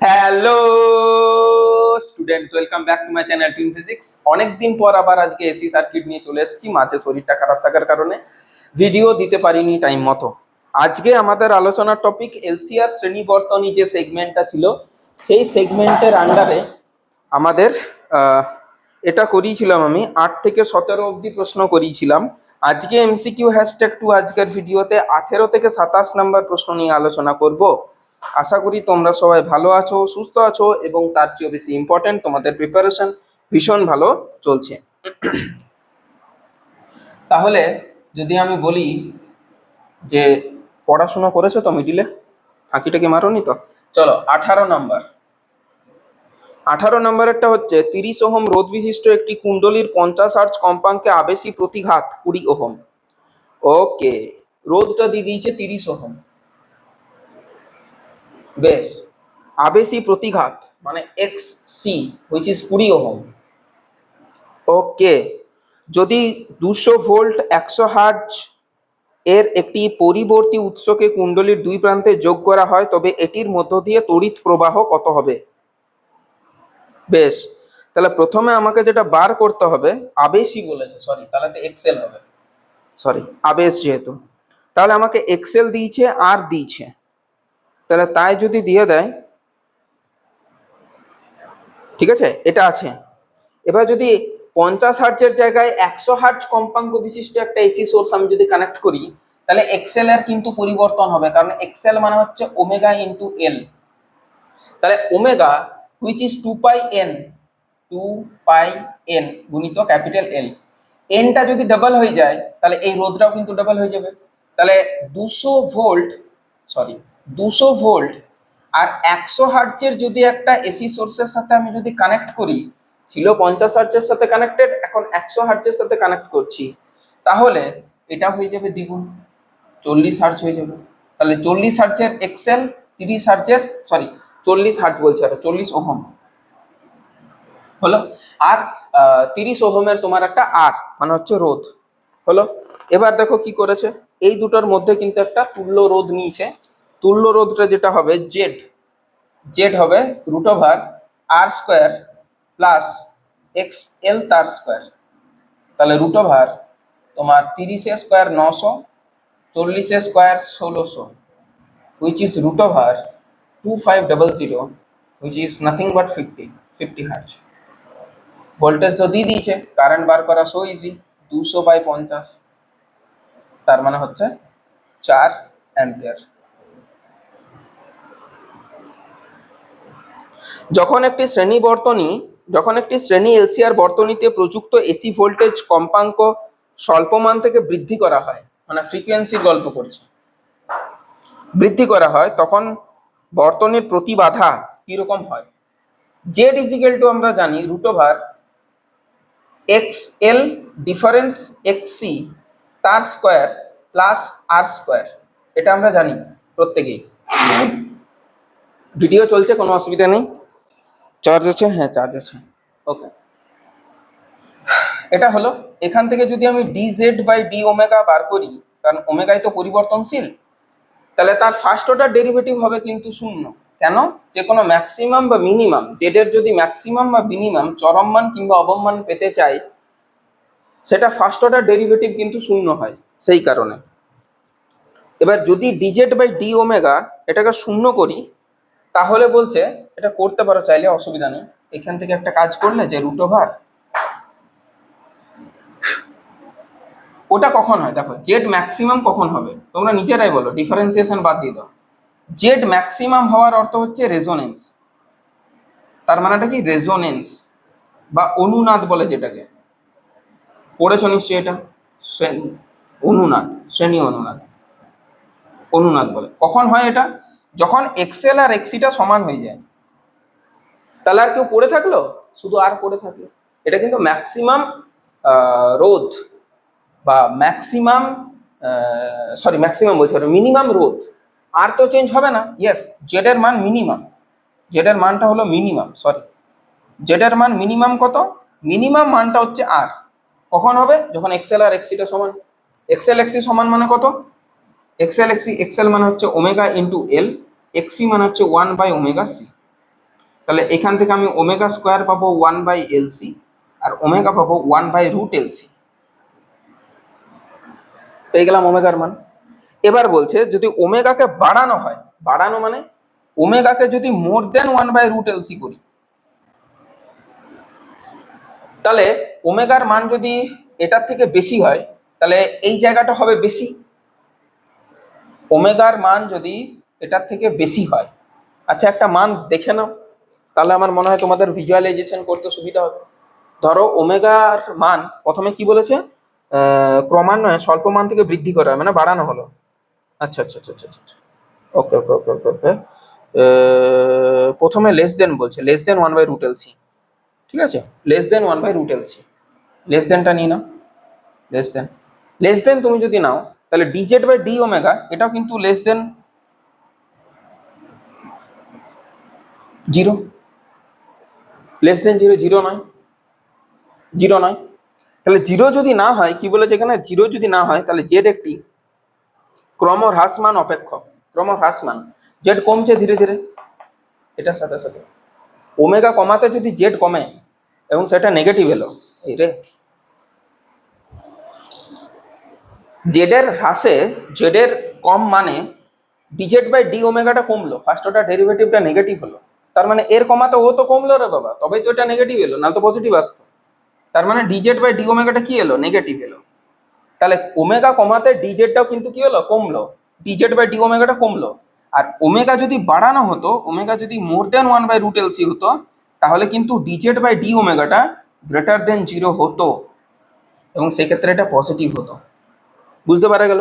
Hello students welcome back to my channel team physics অনেকদিন পর আবার আজকে এসি সার্কিট নিয়ে চলে এসেছি। মাঝে শরীরটা খারাপ থাকার কারণে। ভিডিও দিতে পারিনি টাইম মতো। আজকে আমাদের আলোচনার টপিক এলসিআর শ্রেণীবর্তনী যে সেগমেন্টটা ছিল, সেই সেগমেন্টের আন্ডারে আমাদের এটা করিয়েছিলাম আমি। আট থেকে সতেরো অবধি প্রশ্ন করিয়েছিলাম। আজকে এমসিকিউ হ্যাশট্যাগ টু আজকের ভিডিওতে আঠেরো থেকে সাতাশ নাম্বার প্রশ্ন নিয়ে আলোচনা করব। আশা করি তোমরা সবাই ভালো আছো, সুস্থ আছো এবং তার চেয়েও বেশি ইম্পর্টেন্ট তোমাদের প্রিপারেশন ভীষণ ভালো চলছে। তাহলে যদি আমি বলি যে পড়াশোনা করেছ তো মিডিলে ফাঁকিটাকে মারোনি তো? চলো, আঠারো নাম্বার আঠারো নম্বরেরটা হচ্ছে তিরিশ ওহম রোধ বিশিষ্ট একটি কুণ্ডলীর পঞ্চাশ আর্চ কম্পাঙ্কে আবেশী প্রতিঘাত কুড়ি ওহম। ওকে রোধটা দিয়ে দিয়েছে তিরিশ ওহম। বেশ। আবেশি প্রতিঘাত মানে এক্স সি হুইচ ইজ কুড়ি ওহম। ওকে। যদি দুশো ভোল্ট একশো হার্জ এর একটি পরিবর্তী উৎসকে কুণ্ডলীর দুই প্রান্তে যোগ করা হয়, তবে এটির মধ্য দিয়ে তড়িৎ প্রবাহ কত হবে? বেশ। তাহলে প্রথমে আমাকে যেটা বার করতে হবে আবেশই বলেছে সরি তাহলে তো এক্সেল হবে। সরি আবেশ যেহেতু। তাহলে আমাকে এক্সেল দিয়েছে আর দিয়েছে। তাহলে তাই যদি দিয়ে দেয়, ঠিক আছে? এটা আছে। এবার যদি পঞ্চাশ হার্জের জায়গায় একশো হার্জ কম্পাঙ্ক বিশিষ্ট একটা এসি সোর্স আমি যদি কানেক্ট করি, তাহলে এক্সেল এর কিন্তু পরিবর্তন হবে। কারণ এক্সেল মানে হচ্ছে ওমেগা ইন্টু এল তাহলে omega which is two pi N two pi N গুণিত ক্যাপিটাল এল এনটা যদি ডাবল হয়ে যায়, তাহলে এই রোধটাও কিন্তু ডাবল হয়ে যাবে। তাহলে দুশো ভোল্ট সরি দুশো ভোল্ট আর একশো হার্টজের যদি একটা এসি সোর্সের সাথে আমি যদি কানেক্ট করি, ছিল পঞ্চাশ হার্টজের সাথে কানেক্টেড, এখন একশো হার্টজের সাথে কানেক্ট করছি। তাহলে এটা হয়ে যাবে দ্বিগুণ, চল্লিশ হার্টজ হয়ে যাবে। তাহলে চল্লিশ হার্টজের এক্সেল, তিরিশ হার্টজের সরি চল্লিশ হার্টজ বলছে আর, চল্লিশ ওহম। হলো? আর তিরিশ ওহমের তোমার একটা আর মানে হচ্ছে রোধ। হলো? এবার দেখো কি করেছে? এই দুটোর মধ্যে কিন্তু একটা তুল্য রোধ নিয়েছে। তুল্য রোধটা যেটা হবে জেড জেড হবে root over R square plus X L তার স্কোয়ার তাহলে রুট ওভার তোমার তিরিশে স্কোয়ার নশো, চল্লিশে স্কোয়ার ষোলোশো, which is root over 2500 which is nothing but 50 50 hertz voltage তো দিয়ে দিয়েছে কারেন্ট বার করা সো ইজি দুশো বাই পঞ্চাশ, তার মানে হচ্ছে চার অ্যাম্পিয়ার যখন একটি শ্রেণি বর্তনী, যখন একটি শ্রেণি এলসিআর বর্তনীতে প্রযুক্ত এসি ভোল্টেজ কম্পাঙ্ক স্বল্পমান থেকে বৃদ্ধি করা হয় মানে ফ্রিকোয়েন্সি গল্প করছে, বৃদ্ধি করা হয়, তখন বর্তনীর প্রতিবাধা কীরকম হয়? জেড ইজিক্যাল টু আমরা জানি root over X L difference X C তার স্কোয়ার প্লাস আর স্কোয়ার এটা আমরা জানি প্রত্যেকেই। ভিডিও চলছে কোনো অসুবিধা নেই? চার্জ আছে? হ্যাঁ চার্জ আছে। ওকে এটা হলো এখান থেকে যদি আমি D Z by D omega বার করি কারণ ওমেগাই তো পরিবর্তনশীল তাহলে তার ফার্স্ট অর্ডার ডেরিভেটিভ হবে কিন্তু শূন্য। কেন? যে কোনো ম্যাক্সিমাম বা মিনিমাম জেডের যদি ম্যাক্সিমাম বা মিনিমাম চরম মান কিংবা অবম মান পেতে চাই সেটা ফার্স্ট অর্ডার ডেরিভেটিভ কিন্তু শূন্য হয় সেই কারণে। এবার যদি ডিজেড বাই ডি ওমেগা এটাকে শূন্য করি তাহলে বলছে, এটা করতে পারো চাইলে, অসুবিধা নেই। এখান থেকে একটা কাজ করলে যে রুট ওভার ওটা কখন হয়? দেখো জেড ম্যাক্সিমাম কখন হবে? তোমরা নিজেরাই বলো ডিফারেন্সিয়েশন বাদ দিয়ে দাও। জেড ম্যাক্সিমাম হওয়ার অর্থ হচ্ছে রেজোনেন্স তার মানেটা কি? রেজোনেন্স বা অনুনাদ বলে যেটাকে। পড়েছ নিশ্চয়ই এটা? অনুনাদ, শ্রেণি অনুনাদ। অনুনাদ বলে। কখন হয় এটা? যখন এক্সেল আর এক্সিটা সমান হয়ে যায়, তাহলে আর কেউ পড়ে থাকল? শুধু আর পড়ে থাকল। এটা কিন্তু ম্যাক্সিমাম রোধ বা ম্যাক্সিমাম সরি ম্যাক্সিমাম বলছি মিনিমাম রোধ। আর তো চেঞ্জ হবে না। ইয়েস জেডের মান মিনিমাম জেডের মানটা হলো মিনিমাম সরি জেডের মান মিনিমাম কত? মিনিমাম মানটা হচ্ছে আর কখন হবে? যখন এক্সেল আর এক্সিটা সমান। এক্সেল এক্সি সমান মানে কত? এক্সেল এক্সি এক্সেল মানে হচ্ছে ওমেগা ইন্টু এল এক্সি মানে হচ্ছে ওয়ান বাই ওমেগা সি তাহলে এখান থেকে আমি ওমেগা স্কোয়ার পাবো ওয়ান বাই এলসি আর ওমেগা পাবো ওয়ান বাই রুট এলসি পেয়ে গেলাম ওমেগার মান। এবার বলছে যদি ওমেগাকে বাড়ানো হয়, বাড়ানো মানে ওমেগাকে যদি more than one by root LC করি, তাহলে ওমেগার মান যদি এটার থেকে বেশি হয়, তাহলে এই জায়গাটা হবে বেশি। ওমেগার মান যদি এটার থেকে বেশি হয়। আচ্ছা একটা মান দেখে নাও। তাহলে আমার মনে হয় তোমাদের ভিজুয়ালাইজেশন করতে সুবিধা হবে। ধরো, ওমেগার মান প্রথমে কি বলেছে? ক্রমান্বয়ে স্বল্প মান থেকে বৃদ্ধি করা মানে বাড়ানো হলো। আচ্ছা আচ্ছা আচ্ছা আচ্ছা আচ্ছা। ওকে ওকে ওকে ওকে ওকে। প্রথমে লেস দেন বলছে। Less than one by root LC ঠিক আছে? Less than one by root LC less দেনটা নিয়ে নাও। লেস দেন লেস দেন তুমি যদি নাও, তাহলে ডিজেড বাই ডি ওমেগা এটাও কিন্তু less than zero less than zero zero নয় জিরো নয় তাহলে জিরো যদি না হয়, কি বলেছে এখানে? জিরো যদি না হয়, তাহলে জেড একটি ক্রমহ্রাসমান অপেক্ষক ক্রমহ্রাসমান। জেড কমছে ধীরে ধীরে। এটার সাথে সাথে। ওমেগা কমাতে যদি জেড কমে, এবং সেটা নেগেটিভ এলো, এই রে। জেডের হ্রাসে জেডের কম মানে ডিজেড বাই ডি ওমেগাটা কমলো। ফার্স্ট ওটা ডেরিভেটিভটা নেগেটিভ হলো। তার মানে এর কমাতে ও তো কমলো রে বাবা। তবেই তো এটা নেগেটিভ এলো না তো পজিটিভ আসতো। তার মানে ডিজেড বাই ডি ওমেগাটা কি এলো? নেগেটিভ এলো। তাহলে ওমেগা কমাতে ডিজেডটাও কিন্তু কি হলো? কমলো। ডিজেড বাই ডি ওমেগাটা কমলো। আর ওমেগা যদি বাড়ানো হতো ওমেগা যদি more than one by root LC হতো, তাহলে কিন্তু ডিজেড বাই ডি ওমেগাটা গ্রেটার দেন জিরো হতো। এবং সেক্ষেত্রে এটা পজিটিভ হতো। বুঝতে পারা গেল?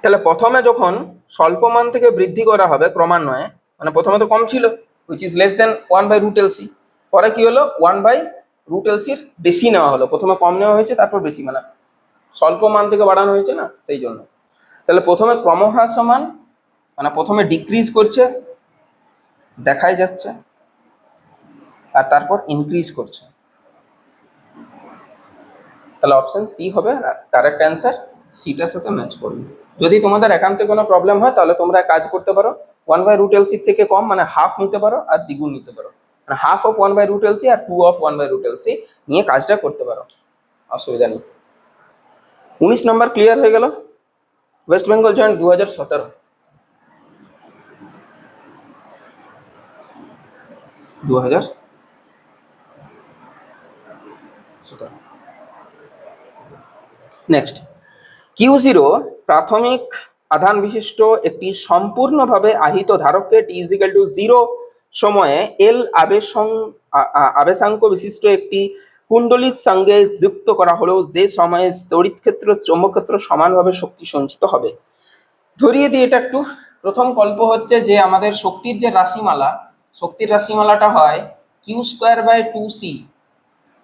তাহলে প্রথমে যখন স্বল্প মান থেকে বৃদ্ধি করা হবে ক্রমান্বয়ে মানে প্রথমে তো কম ছিল which is less than one by root LC পরে কি হলো? ওয়ান বাই রুট এলসির বেশি নেওয়া হলো। প্রথমে কম নেওয়া হয়েছে, তারপর বেশি মানে স্বল্প মান থেকে বাড়ানো হয়েছে না, সেই জন্য। তাহলে প্রথমে ক্রমহ্রাসমান মানে প্রথমে ডিক্রিজ করছে, দেখাই যাচ্ছে, আর তারপর ইনক্রিজ করছে। তাহলে অপশন সি হবে কারেক্ট অ্যান্সার সিটার সাথে ম্যাচ করবে। যদি তোমাদের একান্তে কোনো প্রবলেম হয়, তাহলে তোমরা কাজ করতে পারো। ওয়ান বাই রুট এলসি থেকে কম মানে হাফ নিতে পারো আর দ্বিগুণ নিতে পারো। মানে half of one by root LC R two of one by root LC নিয়ে কাজটা করতে পারো। অসুবিধা নেই। উনিশ নম্বর ক্লিয়ার হয়ে গেল। ওয়েস্ট বেঙ্গল জয়েন্ট দু হাজার সতেরো। দু হাজার নেক্সট কিউ জিরো প্রাথমিক আধান বিশিষ্ট একটি সম্পূর্ণভাবে আহিত ধারককে টি ইজিক্যাল টু জিরো সময়ে এল আবেশং আবেশাঙ্ক বিশিষ্ট একটি কুণ্ডলীর সঙ্গে যুক্ত করা হলেও যে সময়ে তড়িৎ ক্ষেত্র, চৌম্বক ক্ষেত্র সমানভাবে শক্তি সঞ্চিত হবে। ধরিয়ে দিই এটা একটু। প্রথম গল্প হচ্ছে যে আমাদের শক্তির যে রাশিমালা, শক্তির রাশিমালাটা হয় Q square by two C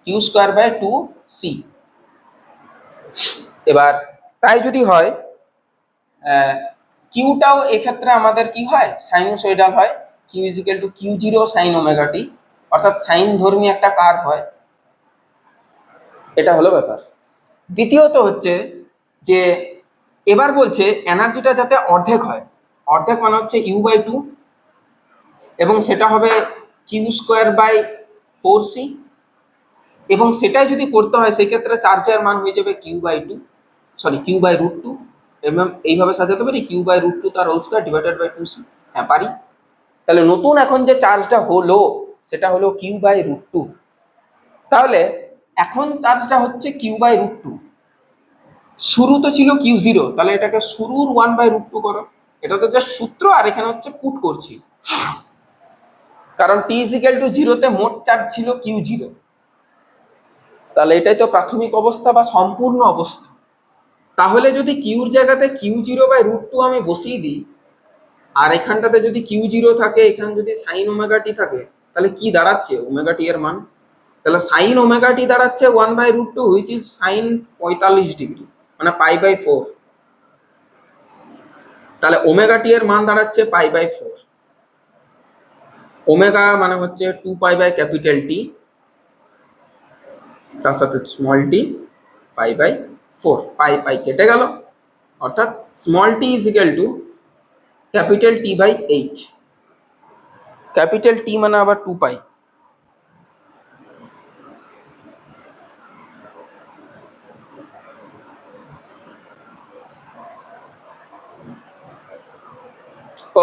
Q square by two C এবার তাই যদি হয় কিউটাও এক্ষেত্রে আমাদের কি হয়? সাইনোসয়েডাল হয়। Q equal to Q zero sine omega t অর্থাৎ সাইন ধর্মী একটা কার্ভ হয়। এটা হলো ব্যাপার। দ্বিতীয়ত হচ্ছে যে এবার বলছে এনার্জিটা যাতে অর্ধেক হয়। অর্ধেক মানে হচ্ছে ইউ বাই টু এবং সেটা হবে Q square by four C এবং সেটাই যদি করতে হয় সেক্ষেত্রে চার্জের মান হয়ে যাবে Q by two sorry Q by root two এবং এইভাবে সাজাতে পারি কিউ বাই রুট টু তার whole square divided by two C হ্যাঁ পারি? তাহলে নতুন এখন যে চার্জটা হলো, সেটা হলো কিউ বাই রুট টু তাহলে এখন চার্জটা হচ্ছে কিউ বাই রুট টু শুরু তো ছিল কিউ জিরো তাহলে এটাকে শুরুর ওয়ান বাই রুট টু করো। এটা তো জাস্ট সূত্র, আর এখানে হচ্ছে পুট করছি। কারণ টি ইজিক্যাল টু জিরোতে মোট চার্জ ছিল কিউ জিরো তাহলে এটাই তো প্রাথমিক অবস্থা বা সম্পূর্ণ অবস্থা। তাহলে যদি কিউর জায়গাতে Q zero by root two আমি বসিয়ে দিই, আর এখানটাতে যদি কিউ জিরো থাকে, এখানে যদি সাইন ওমেগা টি থাকে, তাহলে কি দাঁড়াচ্ছে? ওমেগা টি এর মান। তাহলে সাইন ওমেগা টি দাঁড়াচ্ছে one by root two which is sine পঁয়তাল্লিশ ডিগ্রি মানে পাই বাই ফোর তাহলে ওমেগা টি এর মান দাঁড়াচ্ছে পাই বাই ফোর ওমেগা মানে হচ্ছে two pi by capital T তার সাথে small T pi by four, pi pi কেটে গেল। অর্থাৎ small T is equal to capital T by eight capital T মানে আবার টু পাই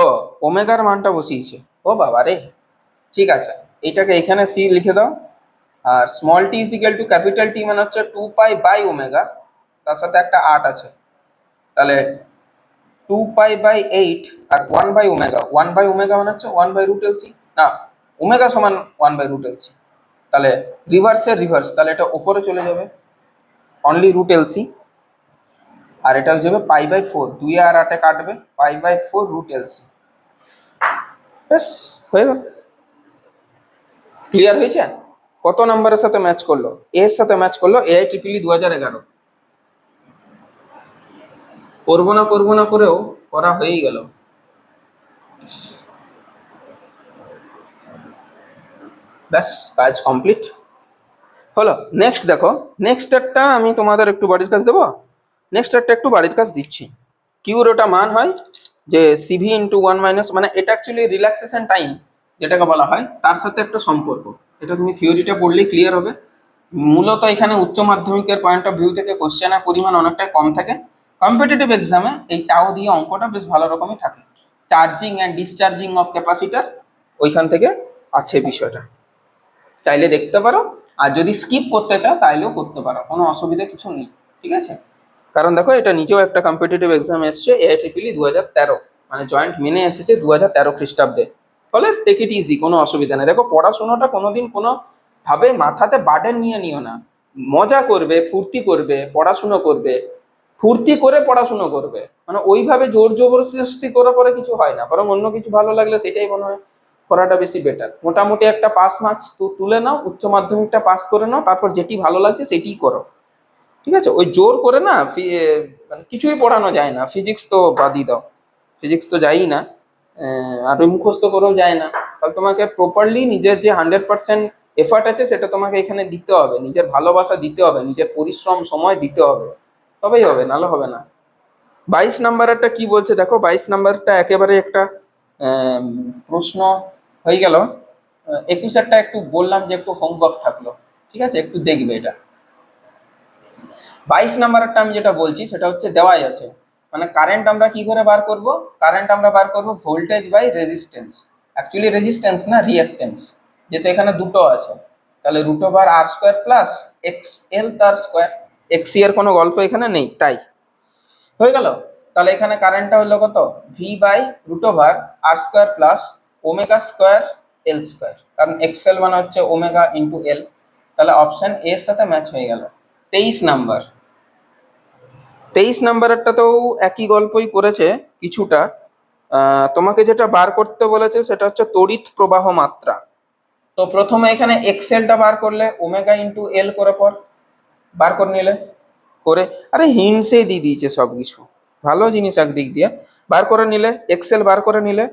ও, ওমেগার মানটা বসিয়েছে। ও বাবা রে। ঠিক আছে, এটাকে এখানে সি লিখে দাও। আর small T equal to capital T মানে হচ্ছে টু পাই বাই ওমেগা তার সাথে একটা আট আছে। তাহলে two pi by eight R one by omega one by omega মানে হচ্ছে ওয়ান বাই রুট এলসি না ওমেগা সমান ওয়ান বাই রুট এলসি তাহলে রিভার্সের রিভার্স তাহলে এটা উপরে চলে যাবে। অনলি রুট এলসি আর এটা হয়ে যাবে পাই বাই ফোর দুই আর আটে কাটবে pi by four root LC ব্যাস, হয়ে গেল। ক্লিয়ার হয়েছে? কত নাম্বারের সাথে ম্যাচ করল? এর সাথে ম্যাচ করল এআই ট্রিপলি দু হাজার এগারো। করব না করব না করেও করা হয়েই গেল। ব্যাস, কাজ কমপ্লিট হলো নেক্সট দেখো নেক্সট একটা আমি তোমাদের একটু বাড়ির কাজ দেবো। নেক্সট একটা একটু বাড়ির কাজ দিচ্ছি। কিউর ওটা মান হয় যে সিভি ইন্টু ওয়ান মাইনাস মানে এটা অ্যাকচুয়ালি রিল্যাক্সেশন টাইম যেটাকে বলা হয়, তার সাথে একটা সম্পর্ক। এটা তুমি থিওরিটা পড়লেই ক্লিয়ার হবে। মূলত এখানে উচ্চ মাধ্যমিকের পয়েন্ট অফ ভিউ থেকে কোশ্চেনের পরিমাণ অনেকটাই কম থাকে। কম্পিটিটিভ এক্সামে এই টাও দিয়ে অঙ্কটা বেশ ভালো রকমই থাকে। Charging and discharging of capacitor ওইখান থেকে আছে বিষয়টা। চাইলে দেখতে পারো, আর যদি স্কিপ করতে চাও তাইলেও করতে পারো, কোনো অসুবিধা কিছু নেই, ঠিক আছে? কারণ দেখো, এটা নিজেও একটা কম্পিটিটিভ এক্সাম এসছে এআই ট্রিপলি দু হাজার তেরো মানে জয়েন্ট মেনে এসেছে দু হাজার তেরো খ্রিস্টাব্দে। ফলে টেক ইট ইজি কোনো অসুবিধা নেই। দেখো, পড়াশোনাটা কোনোদিন কোনো ভাবে মাথাতে বার্ডেন নিয়ে নিও না। মজা করবে, ফুর্তি করবে, পড়াশুনো করবে ফুর্তি করে পড়াশুনো করবে। মানে ওইভাবে জোর জবরদস্তি করার পরে কিছু হয় না, বরং অন্য কিছু ভালো লাগলে সেটাই মনে হয় করাটা বেশি বেটার মোটামুটি একটা পাস মার্কস তুলে নাও, উচ্চ মাধ্যমিকটা পাস করে নাও, তারপর যেটি ভালো লাগছে সেটিই করো। ঠিক আছে? ওই জোর করে না মানে কিছুই পড়ানো যায় না। ফিজিক্স তো বাদই দাও। ফিজিক্স তো যাই না আর ওই মুখস্থ করেও যায় না। তাহলে তোমাকে প্রপারলি নিজের যে হান্ড্রেড পার্সেন্ট এফার্ট আছে, সেটা তোমাকে এখানে দিতে হবে। নিজের ভালোবাসা দিতে হবে, নিজের পরিশ্রম, সময় দিতে হবে। তবেই হবে, নাহলে হবে না। বাইশ নাম্বারটা কি বলছে? দেখো, বাইশ নাম্বারটা একেবারে একটা প্রশ্ন হয়ে গেল। একুশেরটা একটু বললাম যে একটু হোমওয়ার্ক থাকল, ঠিক আছে? একটু দেখবে এটা। বাইশ নাম্বারটা আমি যেটা বলছি, সেটা হচ্ছে দেওয়াই আছে। মানে কারেন্ট আমরা কি করে বার করব? কারেন্ট আমরা বার করব voltage by resistance actually resistance না রিঅ্যাক্টেন্স যেহেতু এখানে দুটো আছে। তাহলে root over R square plus X L তার স্কোয়ার এক্সের কোনো গল্প এখানে নেই, তাই। হয়ে গেল। তাহলে এখানে কারেন্টটা হলো কত? V by root over R square plus omega square L square কারণ এক্সেল মানে হচ্ছে ওমেগা ইন্টু এল তাহলে অপশন এর সাথে ম্যাচ হয়ে গেল। তেইশ নাম্বার তেইশ নাম্বারেরটাতেও একই গল্পই করেছে কিছুটা। তোমাকে যেটা বার করতে বলেছে সেটা হচ্ছে তড়িৎ প্রবাহ মাত্রা। তো প্রথমে এখানে এক্সেলটা বার করলে ওমেগা ইন্টু এল করে পর। বার করে নিলে, করে, আরে হিন্টসেই দিয়ে দিয়েছে সব কিছু ভালো জিনিস একদিক দিয়ে। বার করে নিলে এক্সেল বার করে নিলে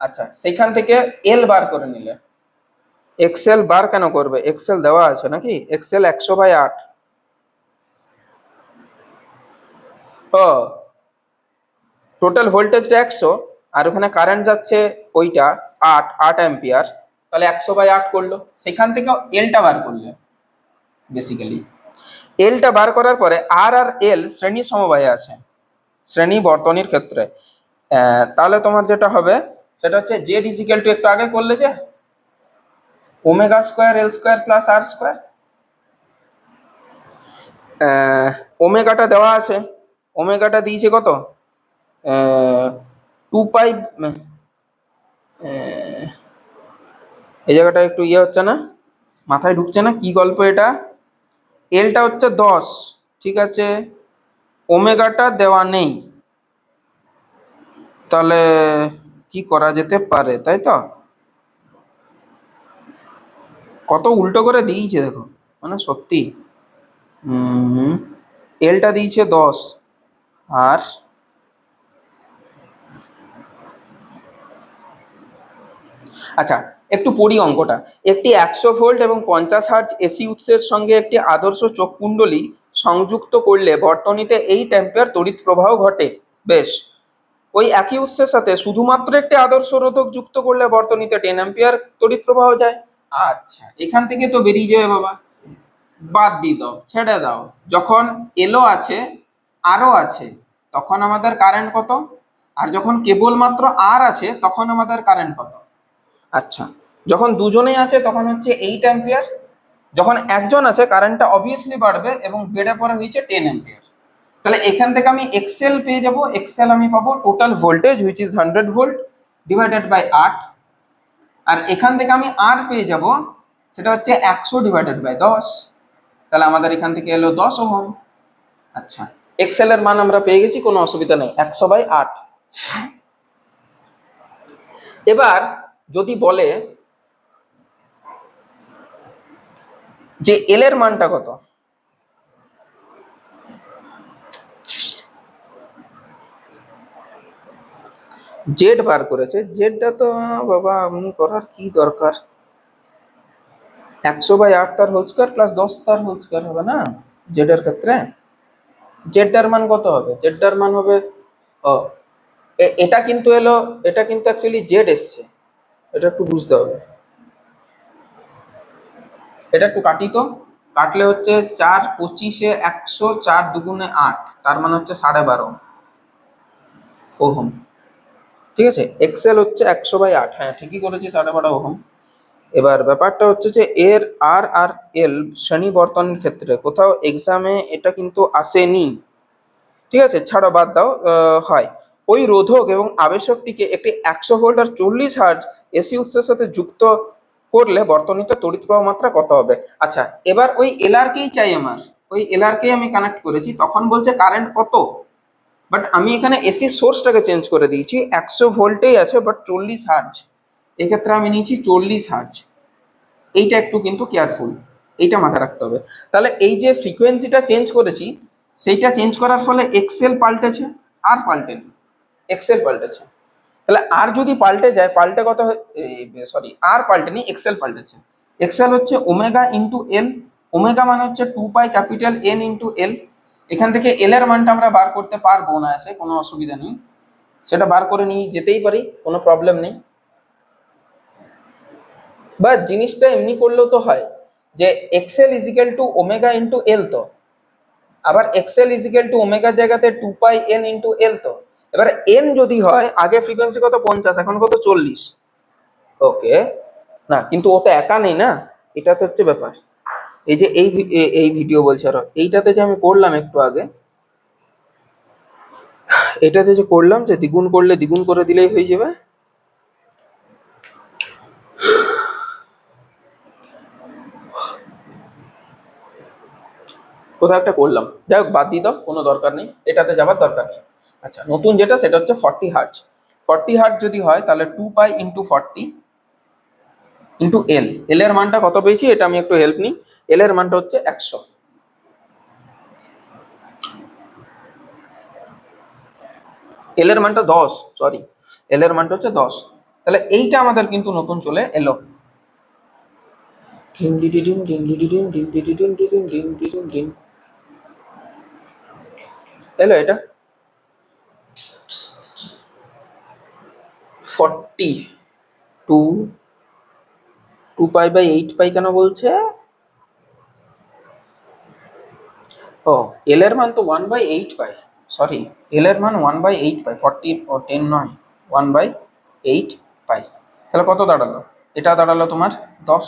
আচ্ছা সেখান থেকে এল বার করে নিলে। এক্সেল বার কেন করবে? এক্সেল দেওয়া আছে নাকি? এক্সেল একশো বাই আট। ও টোটাল ভোল্টেজটা একশো, আর ওখানে কারেন্ট যাচ্ছে ওইটা আট আট অ্যাম্পিয়ার তাহলে একশো বাই আট করল। সেখান থেকে এলটা বার করলে বেসিক্যালি এলটা বার করার পরে আর আর এল শ্রেণি সমবায়ে আছে। শ্রেণি বর্তনীর ক্ষেত্রে। তাহলে তোমার যেটা হবে, সেটা হচ্ছে জেড ইজিক্যাল টু একটু আগে করলে যে omega square L square plus R square ওমেগাটা দেওয়া আছে। ওমেগাটা দিয়েছে কত? টু পাই এই জায়গাটা একটু ইয়ে হচ্ছে না? মাথায় ঢুকছে না? কি গল্প এটা? এলটা হচ্ছে দশ, ঠিক আছে? ওমেগাটা দেওয়া নেই। তাহলে কি করা যেতে পারে, তাই তো? কত উল্টো করে দিয়েছে দেখো মানে সত্যি। এলটা দিয়েছে দশ, আর আচ্ছা একটু পড়ি অঙ্কটা। একটি একশো ভোল্ট এবং পঞ্চাশ হার্জ এসি উৎসের সঙ্গে একটি আদর্শ চোখ কুণ্ডলী সংযুক্ত করলে বর্তনীতে এই টেম্পের তড়িৎ প্রবাহ ঘটে। বেশ। ওই একই উৎসের সাথে শুধুমাত্র একটি আদর্শ রোধক যুক্ত করলে বর্তনীতে টেন অ্যাম্পিয়ার তড়িৎ প্রবাহ যায়। আচ্ছা এখান থেকে তো বেরিয়ে যাবে বাবা। বাদ দিয়ে দাও, ছেড়ে দাও। যখন এলো আছে আরও আছে, তখন আমাদের কারেন্ট কত? আর যখন কেবলমাত্র আর আছে, তখন আমাদের কারেন্ট কত? আচ্ছা। যখন দুজনেই আছে, তখন হচ্ছে এইট অ্যাম্পিয়ার যখন একজন আছে কারেন্টটা অবভিয়াসলি বাড়বে এবং বেড়ে পড়া হয়েছে টেন অ্যাম্পিয়ার তাহলে এখান থেকে আমি এক্সেল পেয়ে যাব। এক্সেল আমি পাবো total voltage which is hundred volt divided by আট। আর এখান থেকে আমি আর পেয়ে যাব, সেটা হচ্ছে একশো ডিভাইডেড বাই দশ। তাহলে আমাদের এখান থেকে এলো দশ ওহম। আচ্ছা এক্সেল এর মান আমরা পেয়ে গেছি, কোনো অসুবিধা নেই। একশো বাই আট। এবার যদি বলে যে এল এর মানটা কত? জেড বার করেছে। জেডটা তো, বাবা আপনি করার কি দরকার? একশো বাই আট তার হোল স্কোয়ার প্লাস দশ তার হোল স্কোয়ার হবে না? জেড এর ক্ষেত্রে? জেডটার মান কত হবে? জেডটার মান হবে, ও এটা কিন্তু এলো, এটা কিন্তু অ্যাকচুয়ালি জেড এসছে। এটা একটু বুঝতে হবে। এটা একটু কাটি তো। কাটলে হচ্ছে চার পঁচিশে একশো, চার দুগুণে আট, তার মানে হচ্ছে সাড়ে বারো। ওহম। ঠিক আছে? এক্সেল হচ্ছে একশো বাই আট। হ্যাঁ ঠিকই করেছি সাড়ে বারো ওহম। এবার ব্যাপারটা হচ্ছে যে এর আর আর এল শ্রেণি বর্তনের ক্ষেত্রে কোথাও এক্সামে এটা কিন্তু আসেনি। ঠিক আছে? ছাড়ো, বাদ দাও। হয়। ওই রোধক এবং আবেশকটিকে একটি একশো ভোল্ট আর চল্লিশ হার্জ এসি উৎসের সাথে যুক্ত করলে বর্তনীতে তড়িৎ প্রবাহ মাত্রা কত হবে? আচ্ছা এবার ওই এলআরকেই চাই আমার। ওই এলআরকেই আমি কানেক্ট করেছি, তখন বলছে কারেন্ট কত? বাট আমি এখানে এসি সোর্সটাকে চেঞ্জ করে দিয়েছি, একশো ভোল্টেই আছে বাট চল্লিশ হার্জ এক্ষেত্রে আমি নিয়েছি চল্লিশ হার্জ এইটা একটু কিন্তু কেয়ারফুল এইটা মাথায় রাখতে হবে। তাহলে এই যে ফ্রিকোয়েন্সিটা চেঞ্জ করেছি, সেইটা চেঞ্জ করার ফলে এক্সেল পাল্টেছে আর পাল্টেনি। এক্সেল পাল্টেছে। তাহলে আর যদি পাল্টে যায়, পাল্টে কত সরি আর পাল্টেনি এক্সেল পাল্টেছে। এক্সেল হচ্ছে ওমেগা ইন্টু এল ওমেগা মানে হচ্ছে two pi capital N into L এখান থেকে এল এর মানটা আমরা বার করতে পারব না এসে, কোনো অসুবিধা নেই। সেটা বার করে নিয়ে যেতেই পারি, কোনো প্রবলেম নেই। বা জিনিসটা এমনি করলেও তো হয়, যে XL equal to omega into L তো। আবার এক্সেল ইজিক্যাল টু ওমেগার জায়গাতে two pi N into L তো। এবার এন যদি হয়, আগে ফ্রিকোয়েন্সি কত? পঞ্চাশ, এখন কত? চল্লিশ। ওকে না, কিন্তু ও তো একা নেই না? এটা তো হচ্ছে ব্যাপার। এই যে এই এই ভিডিও বলছে আরও। এইটাতে যে আমি করলাম একটু আগে, এটাতে যে করলাম যে দ্বিগুণ করলে দ্বিগুণ করে দিলেই হয়ে যাবে। কোথাও একটা করলাম। যাই হোক, বাদ দিয়ে দাও, কোনো দরকার নেই। এটাতে যাবার দরকার নেই। আচ্ছা নতুন যেটা সেটা হচ্ছে ফর্টি হার্জ ফর্টি হার্জ যদি হয় তাহলে two pi into forty into L L এর মানটা কত পেয়েছি এটা আমি একটু হেল্প নিই এল এর মানটা হচ্ছে একশো এল এর মানটা দশ সরি এল এর মানটা হচ্ছে দশ তাহলে এইটা আমাদের কিন্তু নতুন চলে এলো ডিম DD forty two two pi by eight pi কেন বলছে? ও এল এর মান তো one by eight pi sorry L এর মান one by eight pi forty ten নয় ওয়ান বাই এইট পাই তাহলে কত দাঁড়াল? এটা দাঁড়াল তোমার দশ,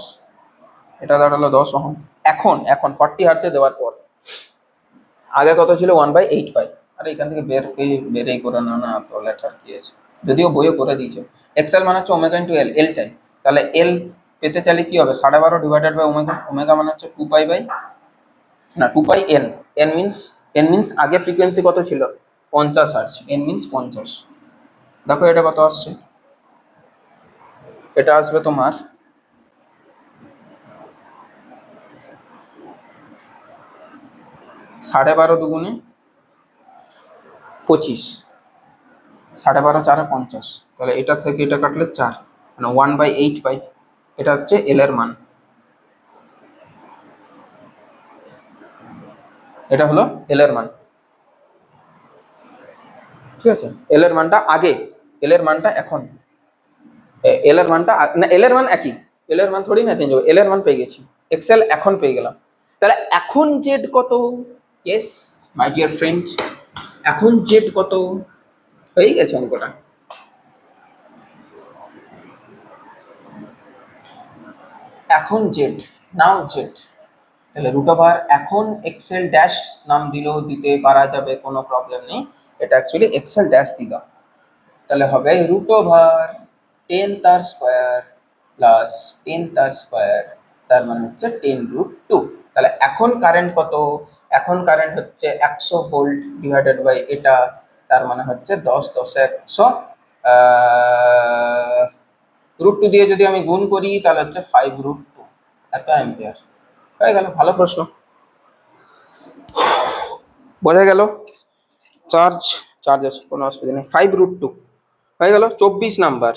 এটা দাঁড়াল দশ ওহম, এখন এখন ফর্টি হার্টসে দেওয়ার পর, আগে কত ছিল ওয়ান বাই এইট পাই আর এখান থেকে বের বেরেই করে না না, তো লেটার কি আছে? যদিও বইও করে দিয়েছে। এক্সেল মানে হচ্ছে ওমেগা ইন্টু এল এল চাই। তাহলে এল পেতে চাইলে কি হবে? সাড়ে বারো ডিভাইডেড বাই ওমেগা ওমেগা মানে হচ্ছে টু পাই বাই না two pi N N means N means আগে ফ্রিকোয়েন্সি কত ছিল? পঞ্চাশ হার্টস এন মিনস পঞ্চাশ। দেখো এটা কত আসছে। এটা আসবে তোমার সাড়ে বারো দুগুণে পঁচিশ। সাড়ে বারো, চারে পঞ্চাশ। তাহলে এটা থেকে এটা কাটলে চার। মানে ওয়ান বাই এইট বাই এটা হচ্ছে এল এর মান। এটা হলো এল এর মান। ঠিক আছে? এল এর মানটা আগে এল এর মানটা এখন। এল এর মানটা না এল এর মান একই। এল এর মান থোড়ি না চেঞ্জ হবে। এল এর মান পেয়ে গেছি। এক্সেল এখন পেয়ে গেলাম। তাহলে এখন জেড কত? ইয়েস মাই ডিয়ার ফ্রেন্ড এখন জেড কত? হয়ে গেছে অঙ্কটা। এখন জেড নাও জেড তাহলে রুট ওভার এখন এক্সেল ড্যাশ নাম দিলেও দিতে পারা যাবে, কোনো প্রবলেম নেই। এটা অ্যাকচুয়ালি এক্সেল ড্যাশ দিলাম তাহলে হবে রুট ওভার টেন তার স্কোয়ার প্লাস টেন তার স্কোয়ার তার মানে হচ্ছে টেন রুট টু তাহলে এখন কারেন্ট কত? এখন কারেন্ট হচ্ছে একশো ভোল্ট ডিভাইডেড বাই এটা। তার মানে হচ্ছে দশ দশে একশো রুট টু দিয়ে যদি আমি গুণ করি, তাহলে হচ্ছে ফাইভ রুট টু এত অ্যাম্পিয়ার হয়ে গেল, ভালো প্রশ্ন। বোঝা গেল? চার্জ চার্জ আছে, কোনো অসুবিধা নেই। ফাইভ রুট টু হয়ে গেল, চব্বিশ নাম্বার।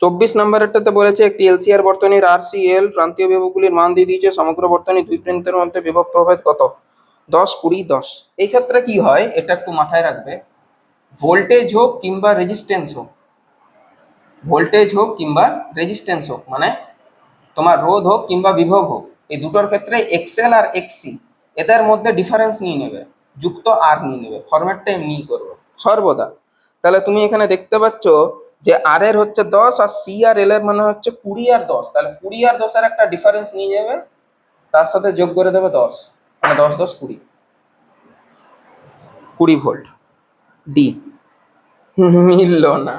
চব্বিশ নাম্বারেরটাতে বলেছে, একটি এলসিআর বর্তনীর আর সি এল প্রান্তীয় বিভবগুলির মান দিয়ে দিয়েছে। সমগ্র বর্তনী দুই প্রান্তের মধ্যে বিভব প্রভেদ কত? দশ, কুড়ি, দশ। এই ক্ষেত্রে কি হয়, এটা একটু মাথায় রাখবে। ভোল্টেজ হোক কিংবা রেজিস্ট্যান্স হোক। ভোল্টেজ হোক কিংবা রেজিস্ট্যান্স হোক মানে তোমার রোধ হোক কিংবা বিভব হোক, এই দুটোর ক্ষেত্রে এক্সেল আর এক্সি এদের মধ্যে ডিফারেন্স নিয়ে নেবে, যুক্ত আর নিয়ে নেবে ফরম্যাটটা এমনি করবে। সর্বদা। তাহলে তুমি এখানে দেখতে পাচ্ছ যে আর এর হচ্ছে দশ আর সি আর এল এর মানে হচ্ছে কুড়ি আর দশ। তাহলে কুড়ি আর দশের একটা ডিফারেন্স নিয়ে যাবে তার সাথে যোগ করে দেবে দশ। দশ দশ কুড়ি। কুড়ি ভোল্ট। ডি। মিললো না।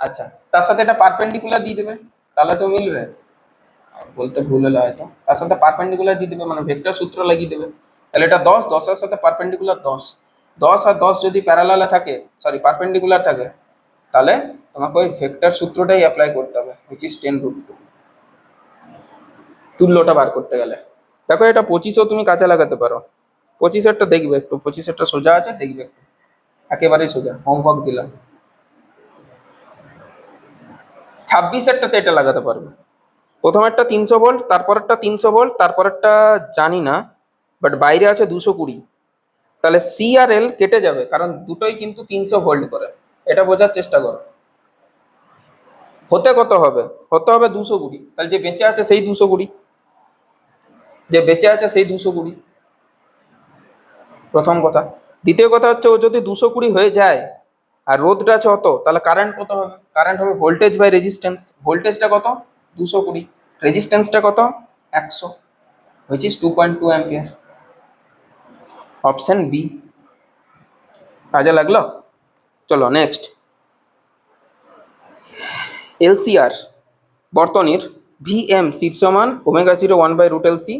আচ্ছা তার সাথে এটা পারপেন্ডিকুলার দিয়ে দেবে? তাহলে তো মিলবে। বলতে ভুল হলো হয়তো। তার সাথে পারপেন্ডিকুলার দিয়ে দেবে মানে ভেক্টর সূত্র লাগিয়ে দেবে। তাহলে এটা দশ দশের সাথে পারপেন্ডিকুলার দশ। দশ আর দশ যদি প্যারালালে থাকে সরি পারপেন্ডিকুলার থাকে তাহলে তোমাকে ওই ভেক্টর সূত্রটাই অ্যাপ্লাই করতে হবে which is ten root two তুল্যটা বার করতে গেলে। দেখো, এটা পঁচিশও তুমি কাজে লাগাতে পারো। পঁচিশেরটা দেখবে একটু, পঁচিশেরটা সোজা আছে, দেখবে একটু। একেবারেই সোজা হোমওয়ার্ক দিলাম। ছাব্বিশেরটাতে এটা লাগাতে পারবে। প্রথমেরটা তিনশো ভোল্ট তারপরেরটা তিনশো ভোল্ট তারপরেরটা জানি না বাট বাইরে আছে দুশো কুড়ি। তাহলে সি আর এল কেটে যাবে, কারণ দুটোই কিন্তু তিনশো ভোল্ট করে। এটা বোঝার চেষ্টা করো। হতে কত হবে? হতে হবে দুশো কুড়ি। তাহলে যে বেঁচে আছে সেই দুশো কুড়ি। যে বেঁচে আছে সেই দুশো কুড়ি। প্রথম কথা। দ্বিতীয় কথা হচ্ছে, ও যদি দুশো কুড়ি হয়ে যায়, আর রোদটা আছে অত, তাহলে কারেন্ট কত হবে? কারেন্ট হবে ভোল্টেজ বাই রেজিস্ট্যান্স ভোল্টেজটা কত? দুশো কুড়ি। রেজিস্ট্যান্সটা কত? একশো। Which is two point two ampere option B কাজে লাগল? চলো নেক্সট এলসিআর বর্তনীর VM শীর্ষমান omega zero one by root LC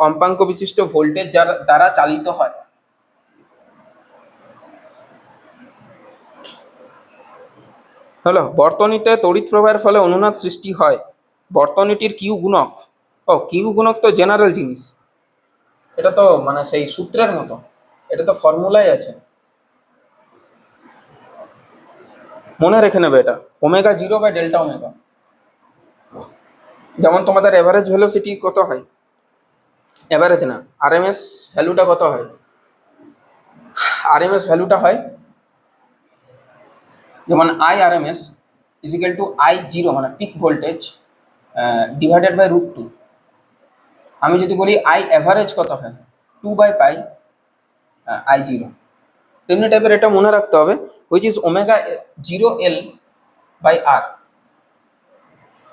কম্পাঙ্ক বিশিষ্ট ভোল্টেজ দ্বারা চালিত হয়। হলো, বর্তনীতে তড়িৎ প্রবাহের ফলে অনুনাদ সৃষ্টি হয়। বর্তনীটির কিউ গুণক। ও, কিউ গুণক তো জেনারেল জিনিস। এটা তো মানে সেই সূত্রের মতো। এটা তো ফর্মুলাই আছে। মনে রেখে নেবে এটা। Omega zero by delta omega. যেমন তোমাদের এভারেজ ভেলোসিটি কত হয়? এভারেজ না। আরএমএস ভ্যালুটা কত হয়? আরএমএস ভ্যালুটা হয় যেমন I RMS equal to I zero মানে peak voltage divided by root two আমি যদি বলি আই অ্যাভারেজ কত হয়? Two by pi I zero. তেমনি টাইপের এটা মনে রাখতে হবে which is omega zero L by R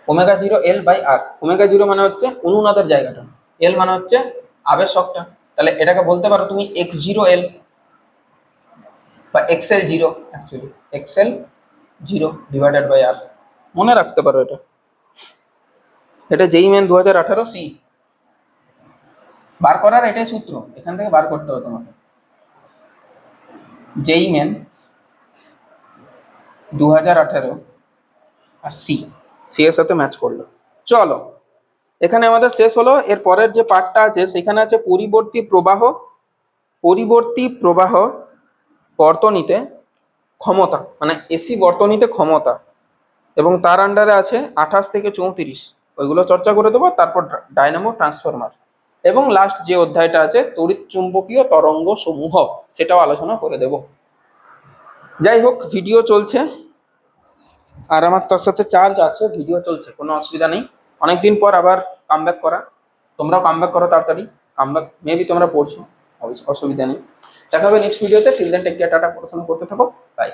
omega zero L by R omega zero মানে হচ্ছে অনুনাদের জায়গাটা। এল মানে হচ্ছে আবেশকটা। তাহলে এটাকে বলতে পারো তুমি এক্স জিরো এল বা XL zero actually XL zero divided by R মনে রাখতে পারো এটা। এটা যেই মেন দু হাজার আঠারো সি বার করার এটাই সূত্র এখান থেকে বার করতে হবে তোমাকে। যেই মেন দু হাজার আঠারো আর সি সি এর সাথে ম্যাচ করল। চলো এখানে আমাদের শেষ হলো। এর পরের যে পার্টটা আছে, সেখানে আছে পরিবর্তী প্রবাহ। পরিবর্তী প্রবাহ বর্তনীতে ক্ষমতা মানে এসি বর্তনীতে ক্ষমতা। এবং তার আন্ডারে আছে আঠাশ থেকে চৌত্রিশ। ওইগুলো চর্চা করে দেবো, তারপর ডায়নামো ট্রান্সফরমার এবং লাস্ট যে অধ্যায়টা আছে, তড়িৎ চুম্বকীয় তরঙ্গ সমূহ, সেটাও আলোচনা করে দেব। যাই হোক ভিডিও চলছে। আর আমার তার সাথে চার্জ আছে ভিডিও চলছে, কোনো অসুবিধা নেই। অনেকদিন পর আবার কামব্যাক করা। তোমরাও কামব্যাক করো তাড়াতাড়ি। কামব্যাক মেবি তোমরা পড়ছো। অসুবিধা নেই। দেখা হবে নেক্সট ভিডিওতে till then take care tata, পড়াশোনা করতে থাকো। বাই